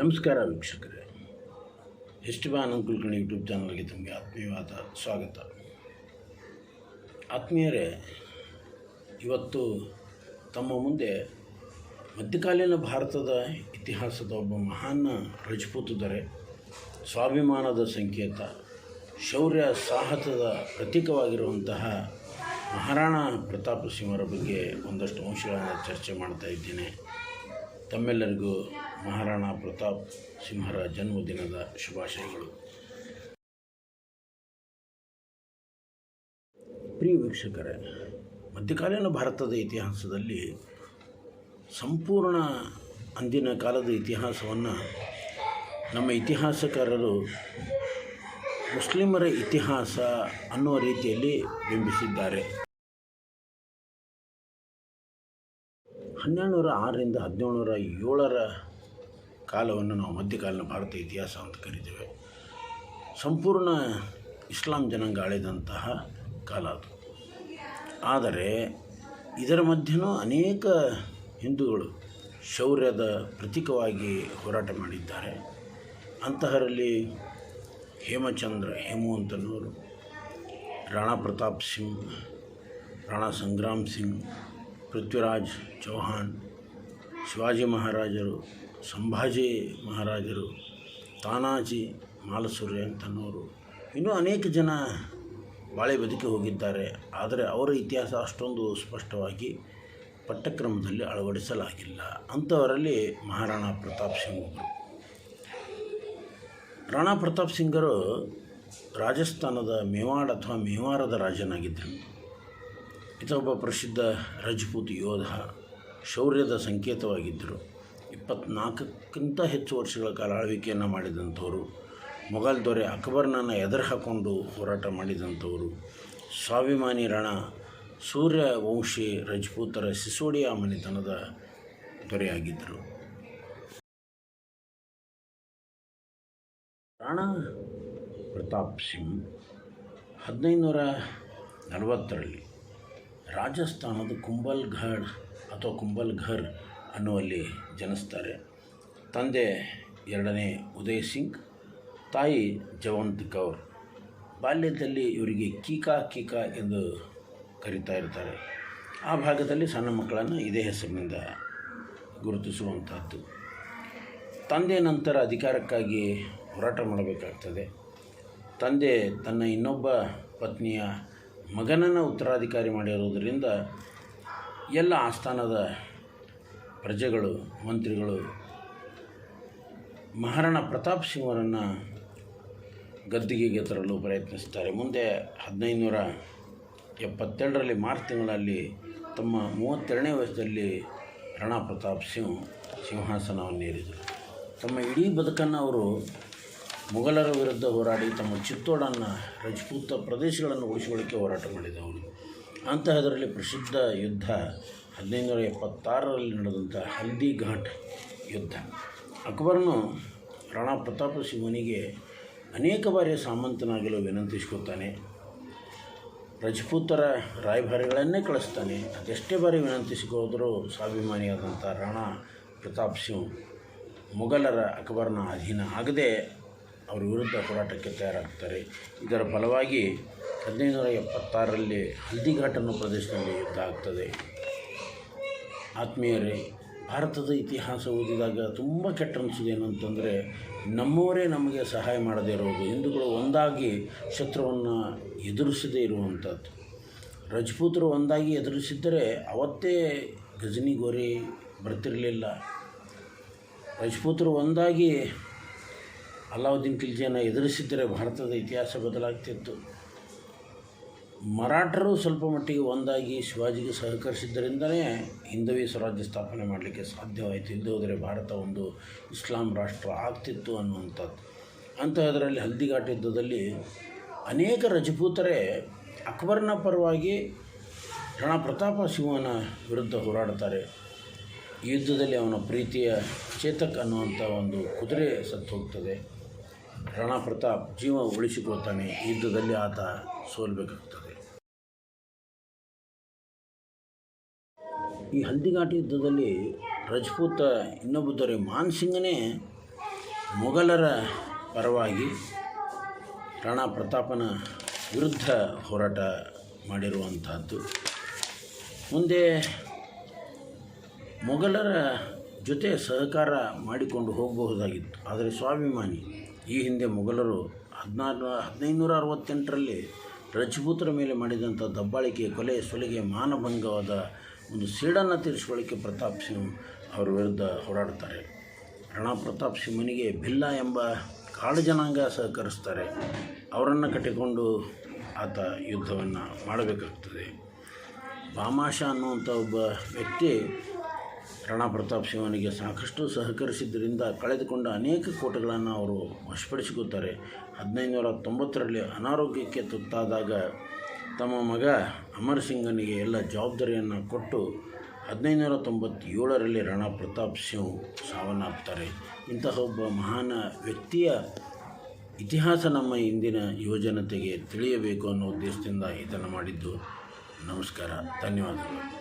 ನಮಸ್ಕಾರ ವೀಕ್ಷಕರೇ. ಎಷ್ಟು ಬಾ ಆನಂದ್ ಕುಲಕರ್ಣಿ ಯೂಟ್ಯೂಬ್ ಚಾನಲ್ಗೆ ತಮಗೆ ಆತ್ಮೀಯವಾದ ಸ್ವಾಗತ. ಆತ್ಮೀಯರೇ, ಇವತ್ತು ತಮ್ಮ ಮುಂದೆ ಮಧ್ಯಕಾಲೀನ ಭಾರತದ ಇತಿಹಾಸದ ಒಬ್ಬ ಮಹಾನ್ ರಜಪೂತ ದೊರೆ ಸ್ವಾಭಿಮಾನದ ಸಂಕೇತ, ಶೌರ್ಯ ಸಾಹಸದ ಪ್ರತೀಕವಾಗಿರುವಂತಹ ಮಹಾರಾಣಾ ಪ್ರತಾಪ ಸಿಂಹರ ಬಗ್ಗೆ ಒಂದಷ್ಟು ಅಂಶಗಳನ್ನು ಚರ್ಚೆ ಮಾಡ್ತಾ ಇದ್ದೇನೆ. ತಮ್ಮೆಲ್ಲರಿಗೂ ಮಹಾರಾಣಾ ಪ್ರತಾಪ್ ಸಿಂಹರ ಜನ್ಮದಿನದ ಶುಭಾಶಯಗಳು. ಪ್ರಿಯ ವೀಕ್ಷಕರೇ, ಮಧ್ಯಕಾಲೀನ ಭಾರತದ ಇತಿಹಾಸದಲ್ಲಿ ಸಂಪೂರ್ಣ ಅಂದಿನ ಕಾಲದ ಇತಿಹಾಸವನ್ನು ನಮ್ಮ ಇತಿಹಾಸಕಾರರು ಮುಸ್ಲಿಮರ ಇತಿಹಾಸ ಅನ್ನುವ ರೀತಿಯಲ್ಲಿ ಬಿಂಬಿಸಿದ್ದಾರೆ. ಹನ್ನೆರಡು ನೂರ ಆರರಿಂದ ಹದಿನೇಳು ನೂರ ಏಳರ ಕಾಲವನ್ನು ನಾವು ಮಧ್ಯಕಾಲೀನ ಭಾರತ ಇತಿಹಾಸ ಅಂತ ಕರಿತೇವೆ. ಸಂಪೂರ್ಣ ಇಸ್ಲಾಂ ಜನಾಂಗ ಆಳಿದಂತಹ ಕಾಲ ಅದು. ಆದರೆ ಇದರ ಮಧ್ಯೆನೂ ಅನೇಕ ಹಿಂದೂಗಳು ಶೌರ್ಯದ ಪ್ರತೀಕವಾಗಿ ಹೋರಾಟ ಮಾಡಿದ್ದಾರೆ. ಅಂತಹರಲ್ಲಿ ಹೇಮಚಂದ್ರ, ಹೇಮವಂತನವರು, ರಾಣಾ ಪ್ರತಾಪ್ ಸಿಂಗ್, ರಾಣಾ ಸಂಗ್ರಾಮ್ ಸಿಂಗ್, ಪೃಥ್ವಿರಾಜ್ ಚೌಹಾಣ್, ಶಿವಾಜಿ ಮಹಾರಾಜರು ಸಂಭಾಜಿ ಮಹಾರಾಜರು, ತಾನಾಜಿ ಮಾಲಸೂರ್ಯ ಅಂತನವರು ಇನ್ನೂ ಅನೇಕ ಜನ ಬಾಳೆ ಬದುಕಿ ಹೋಗಿದ್ದಾರೆ. ಆದರೆ ಅವರ ಇತಿಹಾಸ ಅಷ್ಟೊಂದು ಸ್ಪಷ್ಟವಾಗಿ ಪಠ್ಯಕ್ರಮದಲ್ಲಿ ಅಳವಡಿಸಲಾಗಿಲ್ಲ. ಅಂಥವರಲ್ಲಿ ಮಹಾರಾಣಾ ಪ್ರತಾಪ್ ಸಿಂಗ್ ಒಬ್ಬರು ರಾಣಾ ಪ್ರತಾಪ್ ಸಿಂಗರು ರಾಜಸ್ಥಾನದ ಮೇವಾಡ್ ಅಥವಾ ಮೇವಾರದ ರಾಜನಾಗಿದ್ದರು. ಇತ ಒಬ್ಬ ಪ್ರಸಿದ್ಧ ರಜಪೂತ್ ಯೋಧ ಶೌರ್ಯದ ಸಂಕೇತವಾಗಿದ್ದರು. ಇಪ್ಪತ್ನಾಲ್ಕಕ್ಕಿಂತ ಹೆಚ್ಚು ವರ್ಷಗಳ ಕಾಲ ಆಳ್ವಿಕೆಯನ್ನು ಮಾಡಿದಂಥವರು, ಮೊಘಲ್ ದೊರೆ ಅಕ್ಬರ್ನನ್ನು ಎದುರು ಹಾಕ್ಕೊಂಡು ಹೋರಾಟ ಮಾಡಿದಂಥವರು, ಸ್ವಾಭಿಮಾನಿ ರಣ ಸೂರ್ಯ ವಂಶಿ ರಜಪೂತರ ಸಿಸೋಡಿಯಾ ಮನೆತನದ ದೊರೆಯಾಗಿದ್ದರು. ರಾಣಾ ಪ್ರತಾಪ್ ಸಿಂಗ್ ಹದಿನೈದುನೂರ ನಲವತ್ತರಲ್ಲಿ ರಾಜಸ್ಥಾನದ ಕುಂಬಲ್ಘರ್ ಅಥವಾ ಕುಂಬಲ್ಘರ್ ಅನ್ನುವಲ್ಲಿ ಜನಿಸ್ತಾರೆ. ತಂದೆ ಎರಡನೇ ಉದಯ್ ಸಿಂಗ್, ತಾಯಿ ಜವಂತ್ ಕೌರ್ ಬಾಲ್ಯದಲ್ಲಿ ಇವರಿಗೆ ಕೀಕಾ ಕೀಕಾ ಎಂದು ಕರೀತಾ ಇರ್ತಾರೆ. ಆ ಭಾಗದಲ್ಲಿ ಸಣ್ಣ ಮಕ್ಕಳನ್ನು ಇದೇ ಹೆಸರಿನಿಂದ ಗುರುತಿಸುವಂತಹದ್ದು. ತಂದೆ ನಂತರ ಅಧಿಕಾರಕ್ಕಾಗಿ ಹೋರಾಟ ಮಾಡಬೇಕಾಗ್ತದೆ. ತಂದೆ ತನ್ನ ಇನ್ನೊಬ್ಬ ಪತ್ನಿಯ ಮಗನನ್ನು ಉತ್ತರಾಧಿಕಾರಿ ಮಾಡಿರುವುದರಿಂದ ಎಲ್ಲ ಆಸ್ಥಾನದ ಪ್ರಜೆಗಳು, ಮಂತ್ರಿಗಳು, ಮಹಾರಾಣಾ ಪ್ರತಾಪ್ ಸಿಂಹರನ್ನು ಗದ್ದಿಗೆಗೆ ತರಲು ಪ್ರಯತ್ನಿಸ್ತಾರೆ ಮುಂದೆ ಹದಿನೈದುನೂರ ಎಪ್ಪತ್ತೆರಡರಲ್ಲಿ ಮಾರ್ಚ್ ತಿಂಗಳಲ್ಲಿ ತಮ್ಮ ಮೂವತ್ತೆರಡನೇ ವಯಸ್ಸಲ್ಲಿ ರಾಣಾ ಪ್ರತಾಪ್ ಸಿಂಗ್ ಸಿಂಹಾಸನವನ್ನೇರಿದರು ತಮ್ಮ ಇಡೀ ಬದುಕನ್ನು ಅವರು ಮೊಘಲರ ವಿರುದ್ಧ ಹೋರಾಡಿ ತಮ್ಮ ಚಿತ್ತೋಡನ್ನು ರಜಪೂತ ಪ್ರದೇಶಗಳನ್ನು ಉಳಿಸಿಕೊಳ್ಳಿಕ್ಕೆ ಹೋರಾಟ ಮಾಡಿದವರು. ಅಂತಹದರಲ್ಲಿ ಪ್ರಸಿದ್ಧ ಯುದ್ಧ ಹದಿನೈದುನೂರ ಎಪ್ಪತ್ತಾರರಲ್ಲಿ ನಡೆದಂಥ ಹಲ್ದಿ ಘಾಟ್ ಯುದ್ಧ. ಅಕ್ಬರನು ರಾಣಾ ಪ್ರತಾಪ ಸಿಂಹನಿಗೆ ಅನೇಕ ಬಾರಿ ಸಾಮಂತನಾಗಲು ವಿನಂತಿಸ್ಕೊತಾನೆ ರಜಪೂತರ ರಾಯಭಾರಿಗಳನ್ನೇ ಕಳಿಸ್ತಾನೆ. ಅದೆಷ್ಟೇ ಬಾರಿ ವಿನಂತಿಸಿಕೋದರೂ ಸ್ವಾಭಿಮಾನಿಯಾದಂಥ ರಾಣಾ ಪ್ರತಾಪ್ ಸಿಂಗ್ ಮೊಘಲರ ಅಕ್ಬರ್ನ ಅಧೀನ ಆಗದೆ ಅವರ ವಿರುದ್ಧ ಹೋರಾಟಕ್ಕೆ ತಯಾರಾಗ್ತಾರೆ. ಇದರ ಫಲವಾಗಿ ಹದಿನೈದುನೂರ ಎಪ್ಪತ್ತಾರರಲ್ಲಿ ಹಲ್ದಿಘಾಟನ್ನು ಪ್ರದೇಶದಲ್ಲಿ ಯುದ್ಧ ಆಗ್ತದೆ. ಆತ್ಮೀಯರೇ, ಭಾರತದ ಇತಿಹಾಸ ಓದಿದಾಗ ತುಂಬ ಕೆಟ್ಟ ಅನಿಸೋದು ಏನಂತಂದರೆ, ನಮ್ಮವರೇ ನಮಗೆ ಸಹಾಯ ಮಾಡದೇ ಇರೋದು, ಹಿಂದೂಗಳು ಒಂದಾಗಿ ಶತ್ರುವನ್ನು ಎದುರಿಸದೇ ಇರುವಂಥದ್ದು. ರಜಪೂತರು ಒಂದಾಗಿ ಎದುರಿಸಿದ್ದರೆ ಅವತ್ತೇ ಗಜನಿ ಗೋರಿ ಬರ್ತಿರಲಿಲ್ಲ. ರಜಪೂತರು ಒಂದಾಗಿ ಅಲಾವುದ್ದೀನ್ ಖಿಲ್ಜಿಯನ್ನು ಎದುರಿಸಿದ್ದರೆ ಭಾರತದ ಇತಿಹಾಸ ಬದಲಾಗ್ತಿತ್ತು. ಮರಾಠರು ಸ್ವಲ್ಪ ಮಟ್ಟಿಗೆ ಒಂದಾಗಿ ಶಿವಾಜಿಗೆ ಸಹಕರಿಸಿದ್ದರಿಂದಲೇ ಹಿಂದವಿ ಸ್ವರಾಜ್ಯ ಸ್ಥಾಪನೆ ಮಾಡಲಿಕ್ಕೆ ಸಾಧ್ಯವಾಯಿತು. ಇಲ್ಲದೆ ಭಾರತ ಒಂದು ಇಸ್ಲಾಂ ರಾಷ್ಟ್ರ ಆಗ್ತಿತ್ತು ಅನ್ನುವಂಥದ್ದು. ಅಂತಹದರಲ್ಲಿ ಹಲ್ದಿಘಾಟ್ ಯುದ್ಧದಲ್ಲಿ ಅನೇಕ ರಜಪೂತರೇ ಅಕ್ಬರ್ನ ಪರವಾಗಿ ರಾಣಾ ಪ್ರತಾಪ ಸಿಂಹನ ವಿರುದ್ಧ ಹೋರಾಡ್ತಾರೆ. ಯುದ್ಧದಲ್ಲಿ ಅವನ ಪ್ರೀತಿಯ ಚೇತಕ್ ಅನ್ನುವಂಥ ಒಂದು ಕುದುರೆ ಸತ್ತು ಹೋಗ್ತದೆ. ರಾಣಾ ಪ್ರತಾಪ್ ಜೀವ ಉಳಿಸಿಕೊಳ್ತಾನೆ. ಯುದ್ಧದಲ್ಲಿ ಆತ ಸೋಲ್ಬೇಕಾಗ್ತದೆ. ಈ ಹಲ್ದಿಘಾಟಿ ಯುದ್ಧದಲ್ಲಿ ರಜಪೂತ ಇನ್ನೊಬ್ಬ ದೊರೆ ಮಾನ್ಸಿಂಗನೇ ಮೊಘಲರ ಪರವಾಗಿ ರಾಣಾ ಪ್ರತಾಪನ ವಿರುದ್ಧ ಹೋರಾಟ ಮಾಡಿರುವಂತಹದ್ದು ಮುಂದೆ ಮೊಘಲರ ಜೊತೆ ಸಹಕಾರ ಮಾಡಿಕೊಂಡು ಹೋಗಬಹುದಾಗಿತ್ತು. ಆದರೆ ಸ್ವಾಭಿಮಾನಿ, ಈ ಹಿಂದೆ ಮೊಘಲರು ಹದಿನಾರು, ಹದಿನೈದುನೂರ ಅರವತ್ತೆಂಟರಲ್ಲಿ ರಜಪೂತರ ಮೇಲೆ ಮಾಡಿದಂಥ ದಬ್ಬಾಳಿಕೆ ಕೊಲೆ ಸೊಲಿಗೆ ಮಾನಭಂಗವಾದ ಒಂದು ಸೀಡನ್ನು ತೀರಿಸ್ಕೊಳ್ಳಿಕ್ಕೆ ಪ್ರತಾಪ್ ಸಿಂಗ್ ಅವರ ವಿರುದ್ಧ ಹೋರಾಡ್ತಾರೆ ರಾಣಾ ಪ್ರತಾಪ್ ಸಿಂಹನಿಗೆ ಭಿಲ್ಲ ಎಂಬ ಕಾಡು ಜನಾಂಗ ಸಹಕರಿಸ್ತಾರೆ. ಅವರನ್ನು ಕಟ್ಟಿಕೊಂಡು ಆತ ಯುದ್ಧವನ್ನು ಮಾಡಬೇಕಾಗ್ತದೆ. ಬಾಮಾಶ ಅನ್ನುವಂಥ ಒಬ್ಬ ವ್ಯಕ್ತಿ ರಾಣಾ ಪ್ರತಾಪ್ ಸಿಂಹನಿಗೆ ಸಾಕಷ್ಟು ಸಹಕರಿಸಿದ್ದರಿಂದ ಕಳೆದುಕೊಂಡ ಅನೇಕ ಕೋಟೆಗಳನ್ನು ಅವರು ವಶಪಡಿಸಿಕೊಳ್ತಾರೆ. ಹದಿನೈದುನೂರ ತೊಂಬತ್ತರಲ್ಲಿ ಅನಾರೋಗ್ಯಕ್ಕೆ ತುತ್ತಾದಾಗ ತಮ್ಮ ಮಗ ಅಮರ್ ಸಿಂಗನಿಗೆ ಎಲ್ಲ ಜವಾಬ್ದಾರಿಯನ್ನು ಕೊಟ್ಟು ಹದಿನೈದುನೂರ ತೊಂಬತ್ತೇಳರಲ್ಲಿ ರಾಣಾ ಪ್ರತಾಪ್ ಸಿಂಗ್ ಸಾವನ್ನಪ್ತಾರೆ. ಇಂತಹ ಒಬ್ಬ ಮಹಾನ್ ವ್ಯಕ್ತಿಯ ಇತಿಹಾಸ ನಮ್ಮ ಇಂದಿನ ಯುವಜನತೆಗೆ ತಿಳಿಯಬೇಕು ಅನ್ನೋ ಉದ್ದೇಶದಿಂದ ಇದನ್ನು ಮಾಡಿದ್ದು. ನಮಸ್ಕಾರ. ಧನ್ಯವಾದಗಳು.